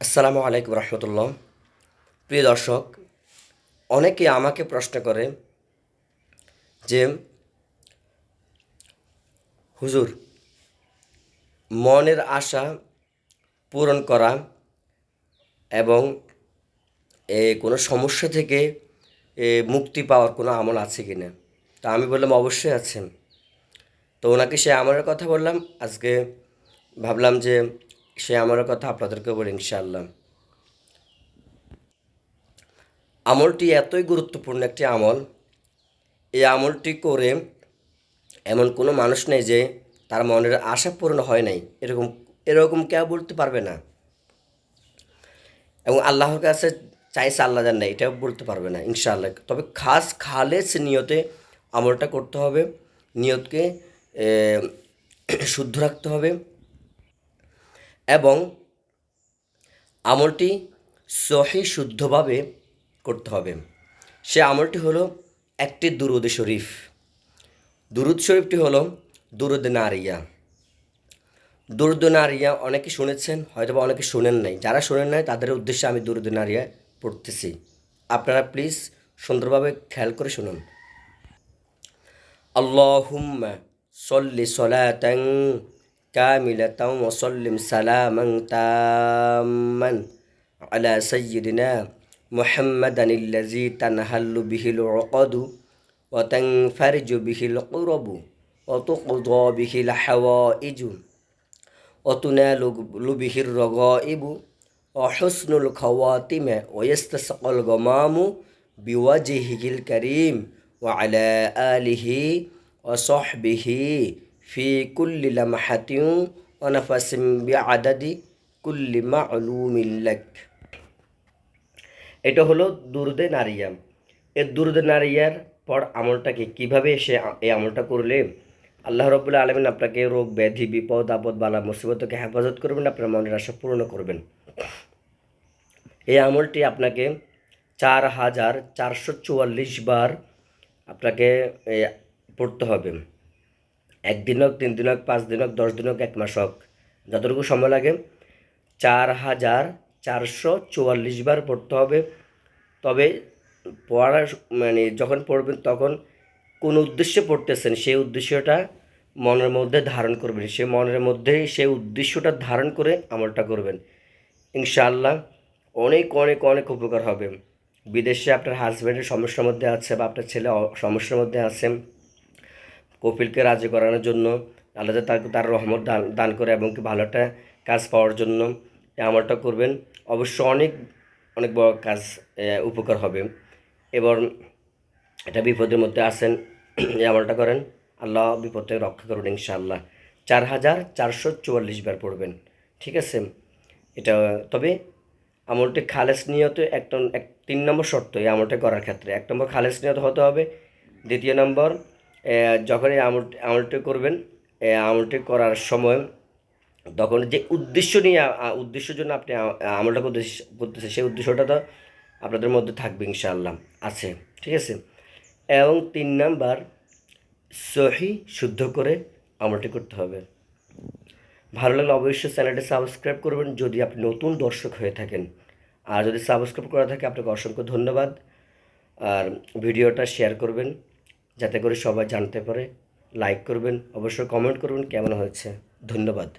আসসালামু আলাইকুম রহমতুল্লাহ। প্রিয় দর্শক, অনেকে আমাকে প্রশ্ন করে যে, হুজুর, মনের আশা পূরণ করা এবং কোনো সমস্যা থেকে মুক্তি পাওয়ার কোনো আমল আছে কি না? তা আমি বললাম, অবশ্যই আছে। তো ওনাকে সে আমলের কথা বললাম। আজকে ভাবলাম যে সে আমলের কথা আপনাদেরকে বলি, ইনশাআল্লাহ। আমলটি এতই গুরুত্বপূর্ণ একটি আমল, এই আমলটি করে এমন কোনো মানুষ নেই যে তার মনের আশা পূরণ হয় নাই, এরকম এরকম কেউ বলতে পারবে না। এবং আল্লাহর কাছে চাইছে আল্লাহ জান না এটাও বলতে পারবে না, ইনশাআল্লাহ। তবে খাস খালেস নিয়তে আমলটা করতে হবে, নিয়তকে শুদ্ধ রাখতে হবে। এবং আমলটি সহি শুদ্ধভাবে করতে হবে। সে আমলটি হলো একটি দুরুদ শরীফ। দুরুদ শরীফটি হলো দুরুদ নারিয়া। দুরুদ নারিয়া অনেকে শুনেছেন, হয়তোবা অনেকে শোনেন নাই। যারা শোনেন নাই, তাদের উদ্দেশ্যে আমি দুরুদ নারিয়া পড়তেছি। আপনারা প্লিজ সুন্দরভাবে খেয়াল করে শুনুন। আল্লাহ সল্লি সলা كاملة وسلم سلاما تاما على سيدنا محمدا الذي تنهل به العقد وتنفرج به القرب وتقضى به الحوائج وتنال به الرغائب وحسن الخواتم ويستسقى الغمام بوجهه الكريم وعلى آله وصحبه ফি কুল্লিলাম লামহাতিউ অনাফাসিম বি আদাদি কুল্লিমা মা এটা হলো দুর্দে নারিয়াম। এ দুর্দে নারিয়ার পর আমলটাকে কীভাবে সে এই আমলটা করলে? আল্লাহ রবুল্লা আলমিন আপনাকে রোগ, ব্যাধি, বিপদ, আপদ, বালা মুসিবতকে হেফাজত করবেন, আপনার মনের আশা পূর্ণ করবেন। এই আমলটি আপনাকে চার হাজার চারশো চুয়াল্লিশ বার আপনাকে পড়তে হবে। একদিন হোক তিন দিন হোক পাঁচ দিন হোক দশ দিন হোক এক মাস হোক যতটুকু সময় লাগে, চার হাজার চারশো চুয়াল্লিশ বার পড়তে হবে। তবে পড়ার মানে যখন পড়বেন তখন কোন উদ্দেশ্যে পড়তেছেন সেই উদ্দেশ্যটা মনের মধ্যে ধারণ করবেন। সে মনের মধ্যে সেই উদ্দেশ্যটা ধারণ করে আমলটা করবেন। ইনশাআল্লাহ অনেক অনেক অনেক উপকার হবে। বিদেশে আপনার হাজব্যান্ডের সমস্যার মধ্যে আছে বা আপনার ছেলে সমস্যার মধ্যে আছে কপিলকে রাজি করানোর জন্য, আল্লাহ তার তার রহমত দান দান করে এবং কি ভালো একটা কাজ পাওয়ার জন্য এই আমলটা করবেন। অবশ্য অনেক অনেক বড় কাজ উপকার হবে। এবার এটা বিপদের মধ্যে আছেন, এই আমলটা করেন। আল্লাহ বিপদ থেকে রক্ষা করুন ইনশাআল্লাহ। চার হাজার চারশো চুয়াল্লিশ বার পড়বেন, ঠিক আছে? এটা, তবে আমলটি খালেস নিয়ত এক এক, তিন নম্বর শর্ত এই আমলটা করার ক্ষেত্রে। এক নম্বর খালেস নিয়ত হতে হবে, দ্বিতীয় নম্বর যখন এই আমল, আমলটি করবেন আমলটি করার সময় তখন যে উদ্দেশ্য নিয়ে উদ্দেশ্যের জন্য আপনি আমলটা করতে করতেছে, সেই উদ্দেশ্যটা তো আপনাদের মধ্যে থাকবে ইনশাআল্লাহ, আছে, ঠিক আছে? এবং তিন নাম্বার, সহি, শুদ্ধ করে আমলটি করতে হবে। ভালো লাগলে অবশ্যই চ্যানেলটি সাবস্ক্রাইব করবেন, যদি আপনি নতুন দর্শক হয়ে থাকেন। আর যদি সাবস্ক্রাইব করা থাকে, আপনাকে অসংখ্য ধন্যবাদ। আর ভিডিওটা শেয়ার করবেন। যাতে করে সবাই জানতে পারে লাইক করবেন অবশ্যই কমেন্ট করবেন কেমন হয়েছে? ধন্যবাদ।